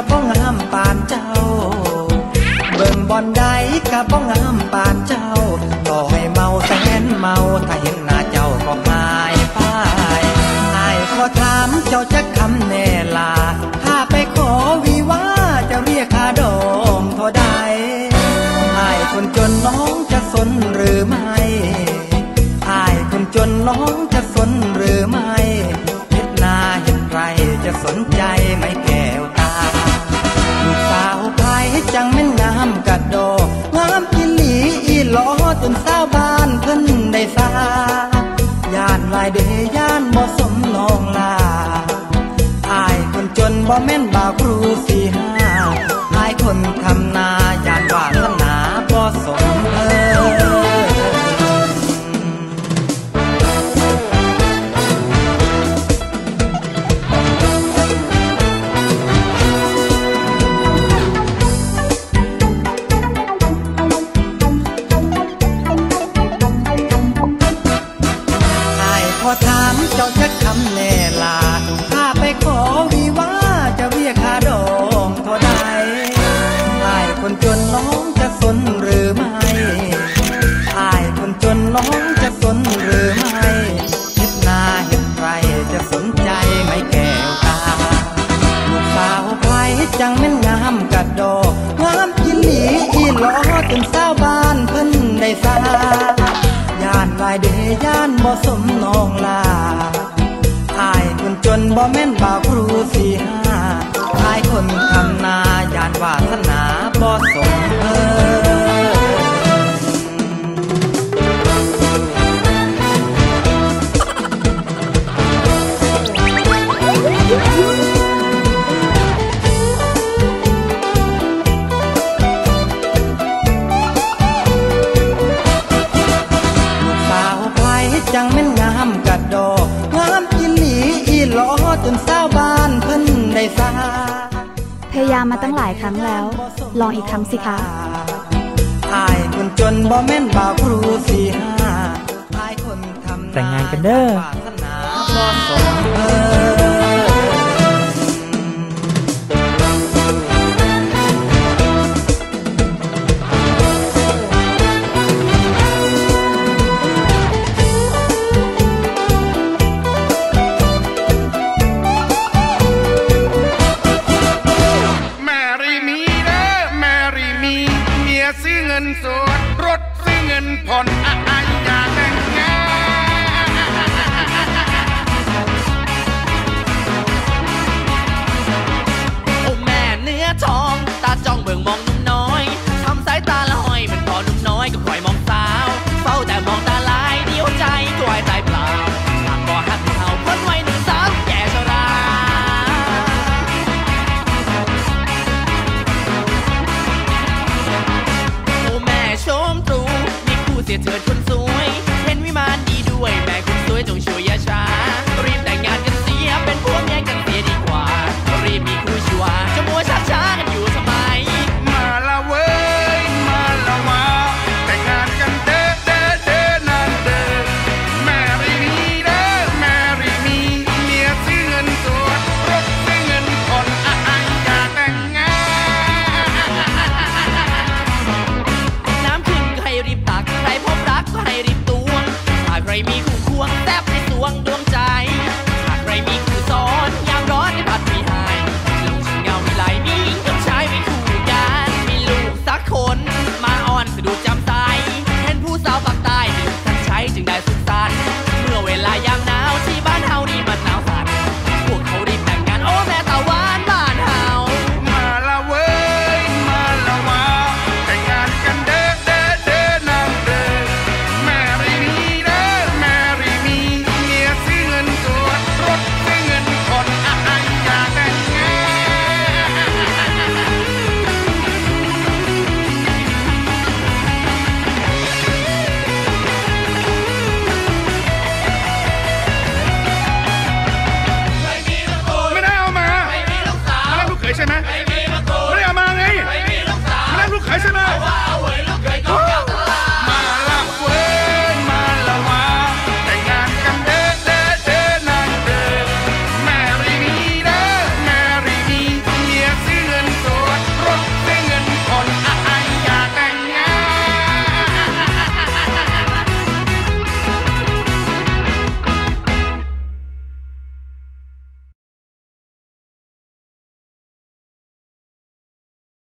กับบ้องงามปานเจ้า เบิ่งบอนใดกับบ้องงามปานเจ้า ต่อให้เมาแสนเมาถ้าเห็นหน้าเจ้าก็หายไปอายขอถามเจ้าจะคำแน่ลา ถ้าไปขอวิวาจะเรียกค่าดองเท่าใดอายคนจนน้องจะสนหรือไม่อายคนจนน้องจะสน บ่แม่นบ่าวครูสี่ห้าอายคนทำนาย่านว่าสนาบ่สมเอออายขอถามเจ้าจะคำแน่ลาถ้าไปขอวิวา จะเรียกค่าดองเท่าใดอายคนจนน้องจะสนหรือไม่อายคนจนน้องจะสนหรือไม่เห็ดนาเห็ดไรจะสนใจไหมแก้วตาลูกสาวไผจังแม่นงามกัดดอกงามอีหลีอีหลอจนสาวบ้านเพิ่นได้สาย่านลายเดย่านบ่สมนองลาอายคนจนบ่แม่นบ่าวครูสี่ห้า วาสนาบ่สมเออลูกสาวไผจังแม่นงามกัดดอก งามอีหลีอีหลอจนสาวบ้านเพิ่นได้สา ยายามมาตั้งหลายครั้งแล้ว ลองอีกครั้งสิคะอายคนจนบ่แม่นบ่าวครูสี่ห้าอายคนทำแต่งงานกันเด้อวาสนาบ่สมเออ เธอคน 忘多